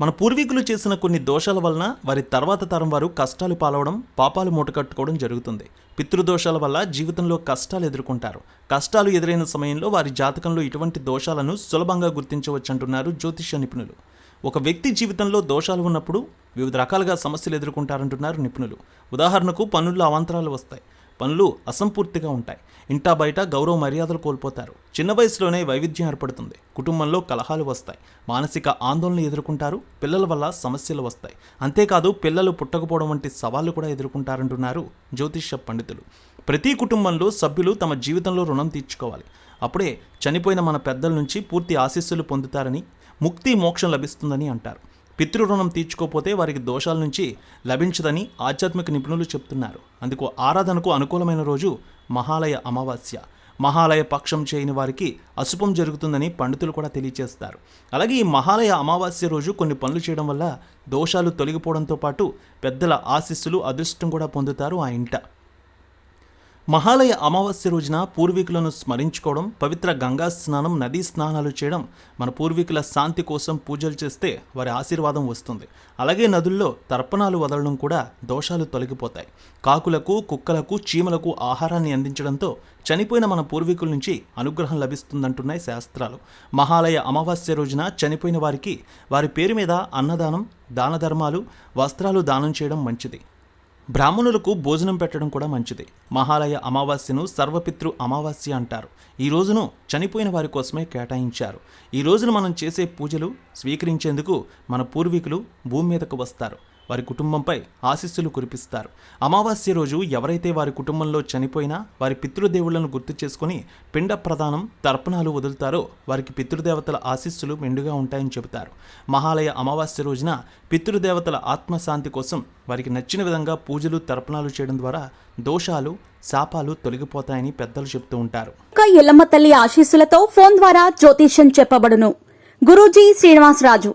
మన పూర్వీకులు చేసిన కొన్ని దోషాల వలన వారి తర్వాత తరం వారు కష్టాలు పాలవడం పాపాలు మూటకట్టుకోవడం జరుగుతుంది. పితృదోషాల వల్ల జీవితంలో కష్టాలు ఎదుర్కొంటారు. కష్టాలు ఎదురైన సమయంలో వారి జాతకంలో ఇటువంటి దోషాలను సులభంగా గుర్తించవచ్చంటున్నారు జ్యోతిష నిపుణులు. ఒక వ్యక్తి జీవితంలో దోషాలు ఉన్నప్పుడు వివిధ రకాలుగా సమస్యలు ఎదుర్కొంటారంటున్నారు నిపుణులు. ఉదాహరణకు పనుల్లో అవాంతరాలు వస్తాయి. పనులు అసంపూర్తిగా ఉంటాయి. ఇంటా బయట గౌరవ మర్యాదలు కోల్పోతారు. చిన్న వయసులోనే వైవిధ్యం ఏర్పడుతుంది. కుటుంబంలో కలహాలు వస్తాయి. మానసిక ఆందోళనలు ఎదుర్కొంటారు. పిల్లల వల్ల సమస్యలు వస్తాయి. అంతేకాదు పిల్లలు పుట్టకపోవడం వంటి సవాళ్ళు కూడా ఎదుర్కొంటారంటున్నారు జ్యోతిష పండితులు. ప్రతి కుటుంబంలో సభ్యులు తమ జీవితంలో రుణం తీర్చుకోవాలి. అప్పుడే చనిపోయిన మన పెద్దల నుంచి పూర్తి ఆశీస్సులు పొందుతారని ముక్తి మోక్షం లభిస్తుందని అంటారు. పితృ రుణం తీర్చుకోకపోతే వారికి దోషాల నుంచి లభించదని ఆధ్యాత్మిక నిపుణులు చెప్తున్నారు. అందుకు ఆరాధనకు అనుకూలమైన రోజు మహాలయ అమావాస్య. మహాలయ పక్షం చేయని వారికి అశుభం జరుగుతుందని పండితులు కూడా తెలియజేస్తారు అలాగే ఈ మహాలయ అమావాస్య రోజు కొన్ని పనులు చేయడం వల్ల దోషాలు తొలగిపోవడంతో పాటు పెద్దల ఆశీస్సులు అదృష్టం కూడా పొందుతారు ఆ ఇంట. మహాలయ అమావాస్య రోజున పూర్వీకులను స్మరించుకోవడం పవిత్ర గంగా స్నానం నదీ స్నానాలు చేయడం మన పూర్వీకుల శాంతి కోసం పూజలు చేస్తే వారి ఆశీర్వాదం వస్తుంది. అలాగే నదుల్లో తర్పణాలు వదలడం కూడా దోషాలు తొలగిపోతాయి. కాకులకు కుక్కలకు చీమలకు ఆహారాన్ని అందించడంతో చనిపోయిన మన పూర్వీకుల నుంచి అనుగ్రహం లభిస్తుందంటున్నాయి శాస్త్రాలు. మహాలయ అమావాస్య రోజున చనిపోయిన వారికి వారి పేరు మీద అన్నదానం దాన ధర్మాలు వస్త్రాలు దానం చేయడం మంచిది. బ్రాహ్మణులకు భోజనం పెట్టడం కూడా మంచిది. మహాలయ అమావాస్యను సర్వపితృ అమావాస్య అంటారు. ఈ రోజును చనిపోయిన వారి కోసమే కేటాయించారు. ఈ రోజున మనం చేసే పూజలు స్వీకరించేందుకు మన పూర్వీకులు భూమి మీదకు వస్తారు. వారి కుటుంబంపై ఆశీస్సులు కురిపిస్తారు. అమావాస్య రోజు ఎవరైతే వారి కుటుంబంలో చనిపోయినా వారి పితృదేవుళ్ళను గుర్తు చేసుకుని పిండ ప్రదానం తర్పణాలు వదులుతారో వారికి పితృదేవతల ఆశీస్సులు మెండుగా ఉంటాయని చెబుతారు. మహాలయ అమావాస్య రోజున పితృదేవతల ఆత్మశాంతి కోసం వారికి నచ్చిన విధంగా పూజలు తర్పణాలు చేయడం ద్వారా దోషాలు శాపాలు తొలగిపోతాయని పెద్దలు చెప్తూ ఉంటారు. ఎల్లమ్మ తల్లి ఆశీస్సులతో ఫోన్ ద్వారా జ్యోతిష్యం చెప్పబడును. గురూజీ శ్రీనివాసరాజు.